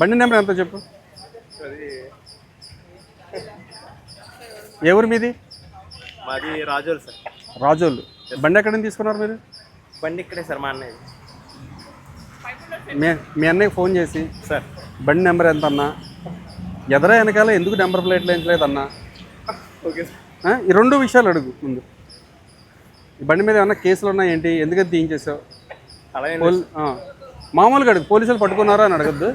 బండి నెంబర్ ఎంత చెప్పు? ఏ ఊరు మీది? మాది రాజోలు సార్. రాజోళ్ళు బండి ఎక్కడి తీసుకున్నారు మీరు? బండి ఇక్కడే సార్ మా అన్నయ్య మీ మీ అన్నయ్య ఫోన్ చేసి. సార్. బండి నెంబర్ ఎంత అన్నా? ఎదర వెనకాల ఎందుకు నెంబర్ ప్లేట్లు వేయించలేదన్నా ఓకే సార్? ఈ రెండు విషయాలు అడుగు ముందు. ఈ బండి మీద ఏమన్నా కేసులు ఉన్నాయి ఏంటి? ఎందుకని తీయించేసావు ఆ. మామూలుగా అడుగు. పోలీసులు పట్టుకున్నారా అని అడగద్దు.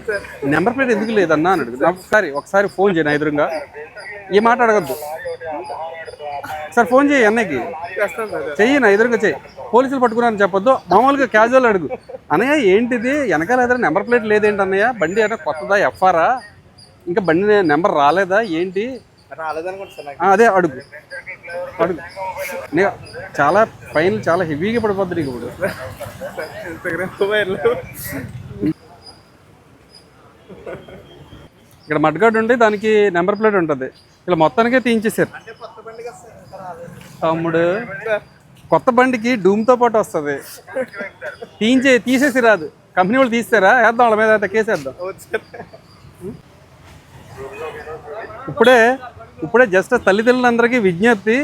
నెంబర్ ప్లేట్ ఎందుకు లేదన్నా అని అడుగుద్దు. ఒకసారి ఒకసారి ఫోన్ చేయను ఎదురుగా. ఈ మాట అడగద్దు. సార్ ఫోన్ చేయి అన్నయ్యకి. చెయ్యి నా ఎదురుగా చెయ్యి. పోలీసులు పట్టుకున్నారని చెప్పొద్దు. మామూలుగా క్యాజువల్ అడుగు. అన్నయ్య ఏంటిది? వెనకాల ఏదైనా నెంబర్ ప్లేట్ లేదేంటి అన్నయ్య? బండి అంటే కొత్తదా? ఎఫ్ఆరా ఇంకా బండి నెంబర్ రాలేదా? ఏంటి? అదే అడుగు. అడుగు. నీ చాలా ఫైన్ చాలా హెవీగా పడిపోద్ది నీకు ఇప్పుడు. ఇక్కడ మడ్గాడ్ ఉంటే దానికి నెంబర్ ప్లేట్ ఉంటుంది. ఇలా మొత్తానికే తీయించేసారు తమ్ముడు కొత్త బండికి డూమ్తో పాటు వస్తుంది. తీయించే తీసేసి రాదు. కంపెనీ వాళ్ళు తీస్తారా? వేద్దాం వాళ్ళ మీద అయితే కేసేద్దాం. ఇప్పుడే ఇప్పుడే జస్ట్ తల్లిదండ్రులందరికీ విజ్ఞప్తి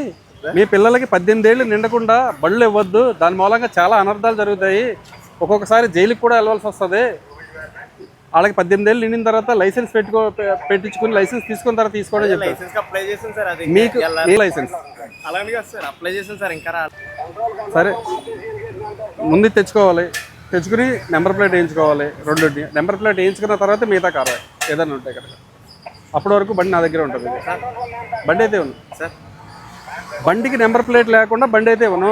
మీ పిల్లలకి పద్దెనిమిది ఏళ్ళు నిండకుండా బళ్ళు ఇవ్వద్దు. దాని మూలంగా చాలా అనర్థాలు జరుగుతాయి. ఒక్కొక్కసారి జైలుకి కూడా వెళ్ళవలసి వస్తుంది. వాళ్ళకి పద్దెనిమిది ఏళ్ళు నిండిన తర్వాత లైసెన్స్ పెట్టుకో పెట్టించుకుని లైసెన్స్ తీసుకున్న తర్వాత తీసుకోవడం అది మీకు. ఏ లైసెన్స్. సరే ముందు తెచ్చుకోవాలి. తెచ్చుకుని నెంబర్ ప్లేట్ వేయించుకోవాలి. రెండు నెంబర్ ప్లేట్ వేయించుకున్న తర్వాత మిగతా కారు ఏదైనా ఉంటాయి కనుక. అప్పటి వరకు బండి నా దగ్గర ఉంటుంది. బండి అయితే సార్. బండికి నెంబర్ ప్లేట్ లేకుండా బండి అయితే ఇవ్వను.